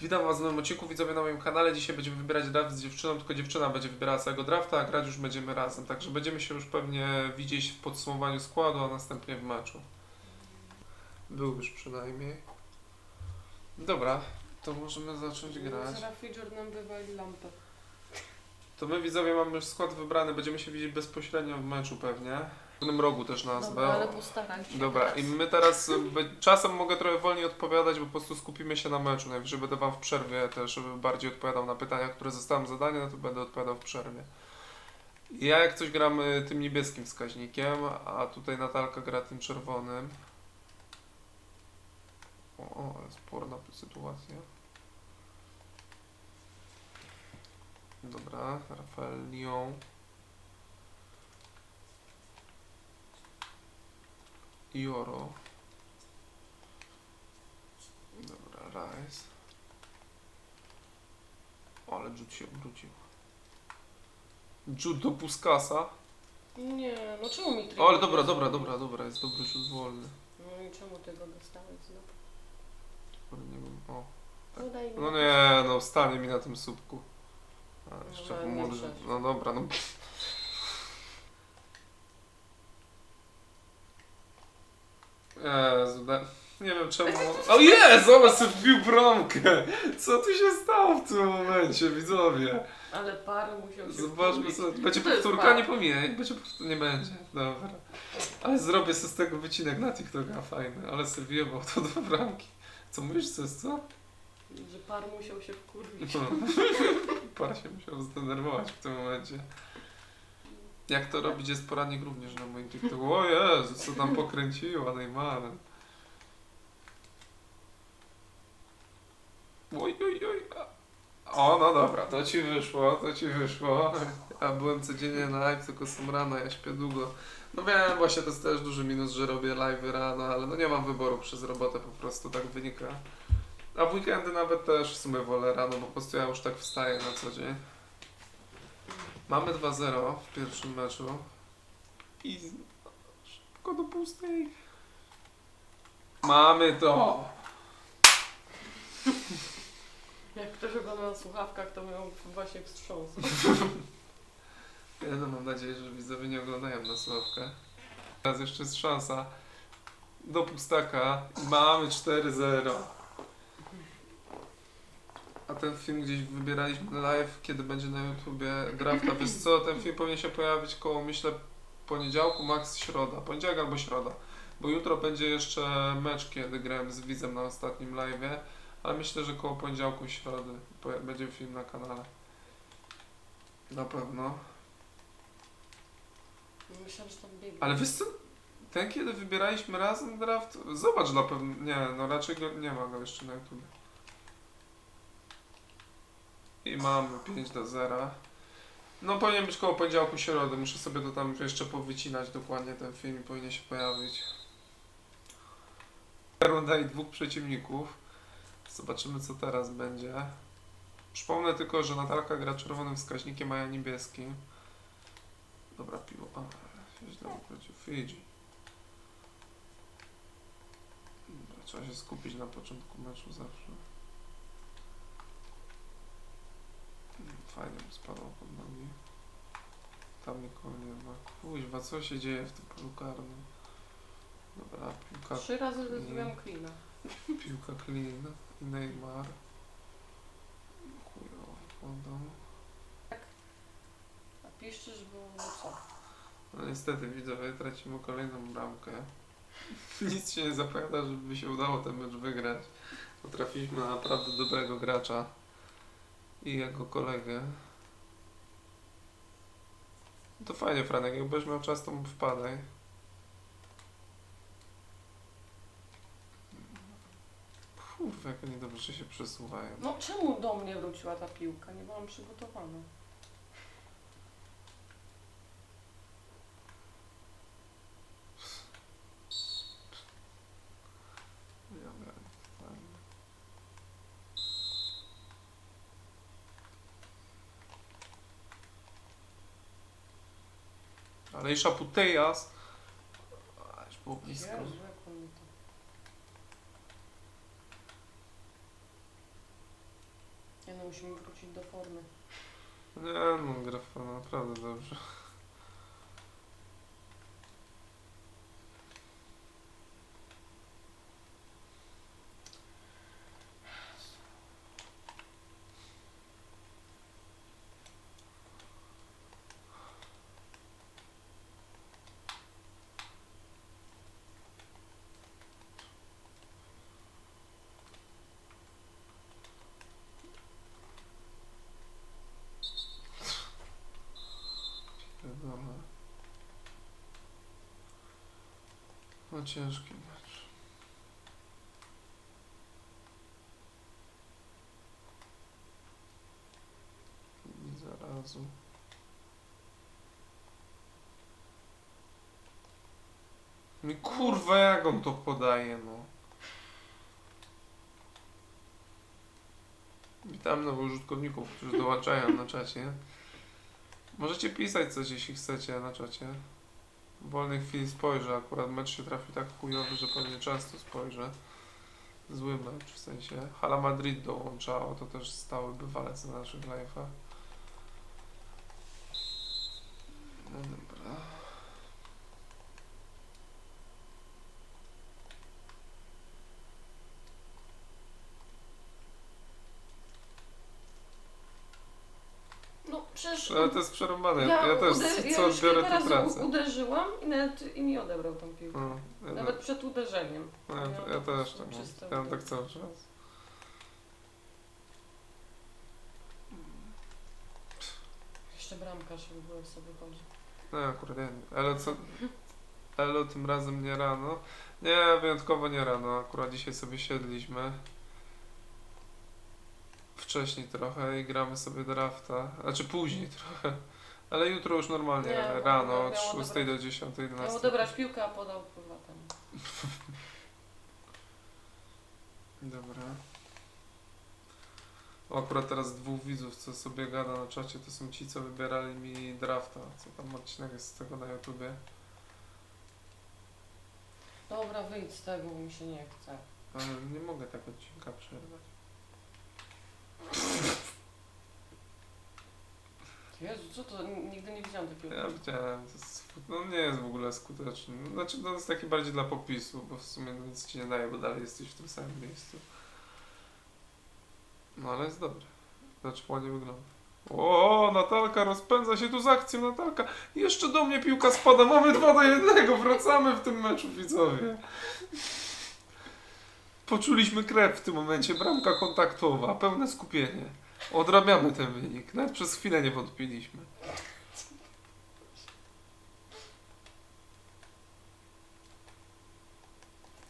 Witam Was w nowym odcinku, widzowie na moim kanale. Dzisiaj będziemy wybierać draft z dziewczyną, tylko dziewczyna będzie wybierała całego drafta, a grać już będziemy razem. Także będziemy się już pewnie widzieć w podsumowaniu składu, a następnie w meczu. Był już przynajmniej. Dobra, to możemy zacząć grać. Wywali lampę. To my widzowie mamy już skład wybrany, będziemy się widzieć bezpośrednio w meczu pewnie. W pewnym rogu też nazwę. Dobra, ale postaram się. Dobra, teraz. i my teraz y, czasem mogę trochę wolniej odpowiadać, bo po prostu skupimy się na meczu. Najwyżej będę Wam w przerwie też bardziej odpowiadał na pytania, które zostałem zadane, no to będę odpowiadał w przerwie. Ja jak coś gram y, tym niebieskim wskaźnikiem, a tutaj Natalka gra tym czerwonym. O, o ale sporna sytuacja. Dobra, Rafael Lyon. Joro. Dobra, Rice. Ale Jude się obrócił. Jude do Puskasa. Nie, no czemu mi O, ale dobra, dobra, dobra, dobra, jest dobry rzut wolny. No i czemu tego dostałeś znowu? Nie wiem, o. No mi. No nie, no stanie mi na tym słupku. A, jeszcze nie przecież. No dobra, no. Jezu, da... nie wiem czemu. O jest! Zobacz, sobie wbił bramkę! Co tu się stało w tym momencie, widzowie? Ale par musiał się Zobaczmy sobie. Będzie To jest powtórka, par. nie powinien. Będzie powtórka, nie będzie. Dobra. Ale zrobię sobie z tego wycinek na TikToka, fajny. Ale sobie wjebał to do bramki. Co mówisz, co jest co? Że par musiał się wkurwić. No. Par się musiał zdenerwować w tym momencie. Jak to robić jest poradnik również na moim TikToku. O Jezu, co tam pokręciła Neymarem. Oj, oj, oj. O, no dobra, to ci wyszło, to ci wyszło. Ja byłem codziennie na live, tylko są rano, ja śpię długo. No wiem, właśnie to jest też duży minus, że robię live rano, ale no nie mam wyboru przez robotę, po prostu tak wynika. A w weekendy nawet też w sumie wolę rano, bo po prostu ja już tak wstaję na co dzień. Mamy 2-0 w pierwszym meczu. I szybko do pustej. Mamy to! Jak ktoś ogląda na słuchawkach, to miał właśnie wstrząs. Ja no mam nadzieję, że widzowie nie oglądają na sławkę. Teraz jeszcze jest szansa do pustaka. i Mamy 4-0. A ten film gdzieś wybieraliśmy live, kiedy będzie na YouTubie drafta. Wiesz co, ten film powinien się pojawić koło, myślę, poniedziałku, max środa. Poniedziałek albo środa. Bo jutro będzie jeszcze mecz, kiedy grałem z Widzem na ostatnim live'ie. Ale myślę, że koło poniedziałku, środy będzie film na kanale. Na pewno. Myślałam, że tam biegnie. Ale wiesz co? Ten kiedy wybieraliśmy razem draft, zobacz na pewno, nie, no raczej go, nie ma go jeszcze na YouTube. I mamy 5 do 0. No powinien być koło poniedziałku środy, muszę sobie to tam jeszcze powycinać dokładnie ten film i powinien się pojawić. Runda i dwóch przeciwników. Zobaczymy co teraz będzie. Przypomnę tylko, że Natalka gra czerwonym wskaźnikiem, a ja niebieskim. Dobra, piło. A, źle obrócił. Fidżi. Dobra, Trzeba się skupić na początku meczu zawsze. Fajnie mu spadło pod nogi. Tam nikogo nie ma. Kuźwa, co się dzieje w tym polu karnym? Dobra, piłka, Trzy razy Nie. zrobiłem klina. piłka clean i Neymar. Chujowo wyglądał. A piszczysz, bo no co? No niestety widzowie, tracimy kolejną bramkę. Nic się nie zapowiada, żeby się udało ten mecz wygrać. Potrafiliśmy na naprawdę dobrego gracza i jego kolegę. To fajnie Franek, jakbyś miał czas to mu wpadaj. Kurwa, jak oni dobrze się przesuwają. No czemu do mnie wróciła ta piłka? Nie byłam przygotowana. Ja wiem, fajnie. Ale i Szaputejas. Aż było blisko. Mi to... musimy wrócić do formy. Nie no, gra naprawdę dobrze. No ciężki mecz. I zarazu. Mi kurwa jak on to podaje no. Witam nowych użytkowników, którzy dołączają na czacie. Możecie pisać coś, jeśli chcecie na czacie. W wolnej chwili spojrzę, akurat mecz się trafi tak chujowy, że pewnie często spojrzę. Zły mecz, w sensie. Hala Madrid dołączało, to też stały bywalec na naszych live'ach. No dobra. No przecież... Ale to jest przerąbane, ja, ja, też uder- ja co już odbiorę kilka tę razy tracę. u- uderzyłam i nawet i mi odebrał tą piłkę. No, ja, Nawet przed uderzeniem. no, ja, ja po też tak mam. Ja mam tak cały czas. Jeszcze bramkarz w ogóle sobie chodzi. No akurat nie. Ale co? Elo tym razem nie rano. Nie, wyjątkowo nie rano. Akurat dzisiaj sobie siedliśmy. Wcześniej trochę i gramy sobie drafta. Znaczy później trochę. Ale jutro już normalnie Nie, rano od 6 odebrać- do 10, 11. Miał odebrać piłkę, a podał kurwa. Dobra. O, akurat teraz dwóch widzów, co sobie gada na czacie, to są ci, co wybierali mi drafta. Co tam odcinek jest z tego na YouTubie. Dobra, wyjdź z tego, bo mi się nie chce. Ale nie mogę tak odcinka przerwać. Jezu, co to? Nigdy nie widziałam takiego. Ja widziałem, to jest, no nie jest w ogóle skuteczny. No, Znaczy to jest taki bardziej dla popisu, bo w sumie nic ci nie daje, bo dalej jesteś w tym samym miejscu. No ale jest dobry. Znaczy ładnie wygląda. O, Natalka rozpędza się tu z akcją, Natalka. Jeszcze do mnie piłka spada, mamy 2 do 1, wracamy w tym meczu, widzowie. Poczuliśmy krew w tym momencie, bramka kontaktowa, pełne skupienie. Odrabiamy ten wynik, nawet przez chwilę nie wątpiliśmy.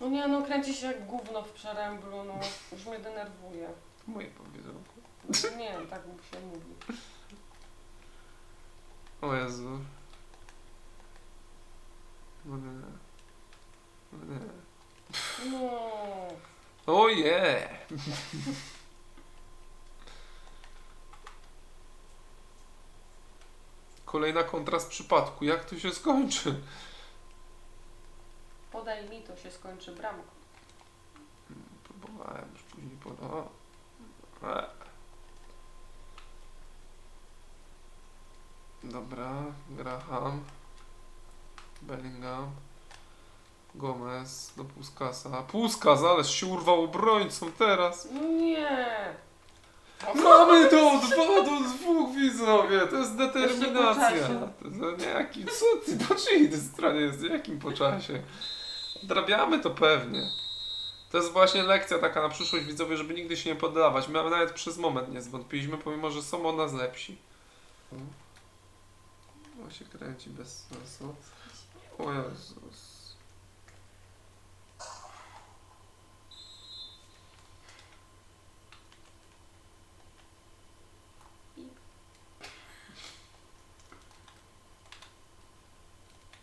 No nie, no kręci się jak gówno w przeręblu, no. Już mnie denerwuje. Moje powiedzą. Nie, tak mi się mówi. O Jezu. No nie. No nie. No. Kolejna kontra z przypadku. Jak to się skończy? Podaj mi, to się skończy bramką. Próbowałem już później pod... O. E. Dobra, Graham. Bellingham. Gomez do Puskasa. Puskas, ależ się urwał obrońcą teraz. Nie. Mamy to! Dwa do dwóch widzowie! To jest Jeszcze po determinacja! To, nie jakim, co ty, po czyjej ty stronie jest? Jakim po czasie? Odrabiamy to pewnie. To jest właśnie lekcja taka na przyszłość widzowie, żeby nigdy się nie poddawać. My nawet przez moment nie zwątpiliśmy, pomimo że są od nas lepsi. O, się kręci bez sensu. O Jezus.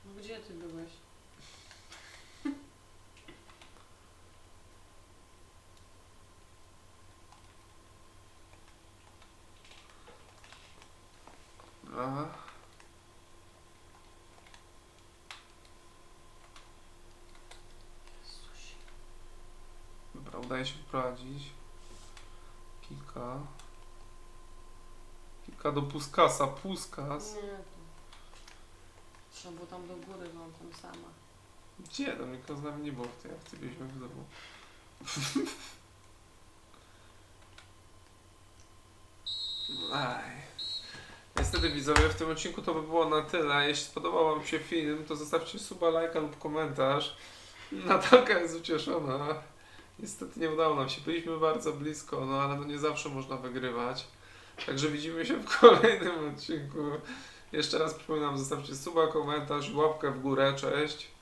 No Gdzie ty byłeś? Dobra. Jezusie. Dobra, udaje się wprowadzić. Kilka. Ka do Puskasa, Puskas. Nie, to... Trzeba było tam do góry, no tam sama. Gdzie? No nikogo z nami nie było w tej akcji, byliśmy w domu. Aj. Niestety widzowie, w tym odcinku to by było na tyle. Jeśli spodobał Wam się film, to zostawcie suba, lajka lub komentarz. Natalka jest ucieszona. Niestety nie udało nam się. Byliśmy bardzo blisko, no ale no nie zawsze można wygrywać. Także widzimy się w kolejnym odcinku. Jeszcze raz przypominam, zostawcie suba, komentarz, łapkę w górę. Cześć.